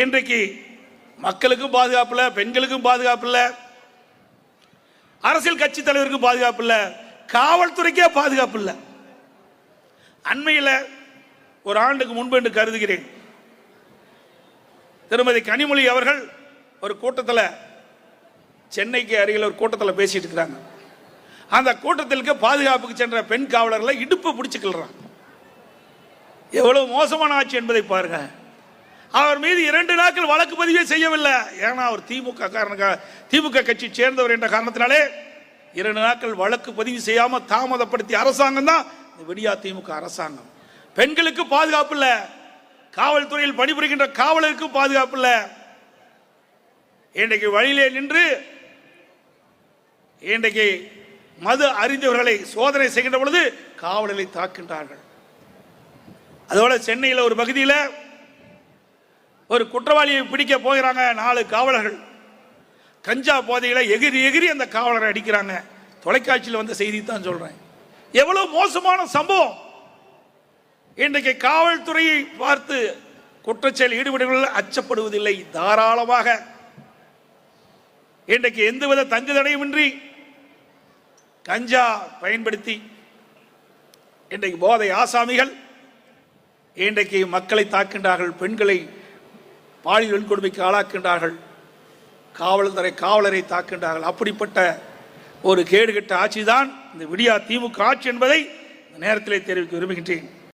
இன்றைக்கு மக்களுக்கும் பாதுகாப்பு இல்லை பெண்களுக்கும் பாதுகாப்பு இல்லை அரசியல் கட்சி தலைவருக்கும் பாதுகாப்பு இல்லை காவல்துறைக்கே பாதுகாப்பு இல்லை. அண்மையில் ஒரு ஆண்டுக்கு முன்பு என்று கருதுகிறேன். திருமதி கனிமொழி அவர்கள் ஒரு கூட்டத்தில் சென்னைக்கு அருகில் ஒரு கூட்டத்தில் பேசிட்டு இருக்கிறாங்க. அந்த கூட்டத்திற்கு பாதுகாப்புக்கு சென்ற பெண் காவலர்களை இடுப்பு பிடிச்சுக்கிறாங்க எவ்வளவு மோசமான ஆட்சி என்பதை பாருங்கள் அவர் மீது இரண்டு நாட்கள் வழக்கு பதிவே செய்யவில்லை. ஏன்னா அவர் திமுக காரணக்க திமுக கட்சி சேர்ந்தவர் என்ற காரணத்தினாலே இரண்டு நாட்கள் வழக்கு பதிவு செய்யாம தாமதப்படுத்திய அரசாங்கம் தான் இந்த விடியா திமுக அரசாங்கம். பெண்களுக்கு பாதுகாப்பு இல்லை. காவல்துறையில் பணிபுரிகின்ற காவலருக்கு பாதுகாப்பு இல்லை. இன்றைக்கு வழியிலே நின்று இன்றைக்கு மது அறிந்தவர்களை சோதனை செய்கின்ற பொழுது காவலரை தாக்கின்றார்கள் அதோட சென்னையில் ஒரு பகுதியில் ஒரு குற்றவாளியை பிடிக்க போகிறாங்க நாலு காவலர்கள். கஞ்சா போதையில் எகிரி எகிரி அந்த காவலரை அடிக்கிறாங்க. தொலைக்காட்சியில் வந்த செய்தி தான் சொல்றேன். எவ்வளவு மோசமான சம்பவம். இன்றைக்கு காவல்துறையை பார்த்து குற்றச்செயல் ஈடுபடுவதில் அச்சப்படுவதில்லை தாராளமாக. இன்றைக்கு எந்தவித தங்கு தடையுமின்றி கஞ்சா பயன்படுத்தி இன்றைக்கு போதை ஆசாமிகள் இன்றைக்கு மக்களை தாக்கின்றார்கள் பெண்களை பாலியல் வன்கொடுமைக்கு ஆளாக்கின்றார்கள் காவல்துறை காவலரை தாக்கின்றார்கள் அப்படிப்பட்ட ஒரு கேடுகட்ட ஆட்சி தான் இந்த விடியா திமுக ஆட்சி என்பதை நேரத்திலே தெரிவிக்க விரும்புகின்றேன்.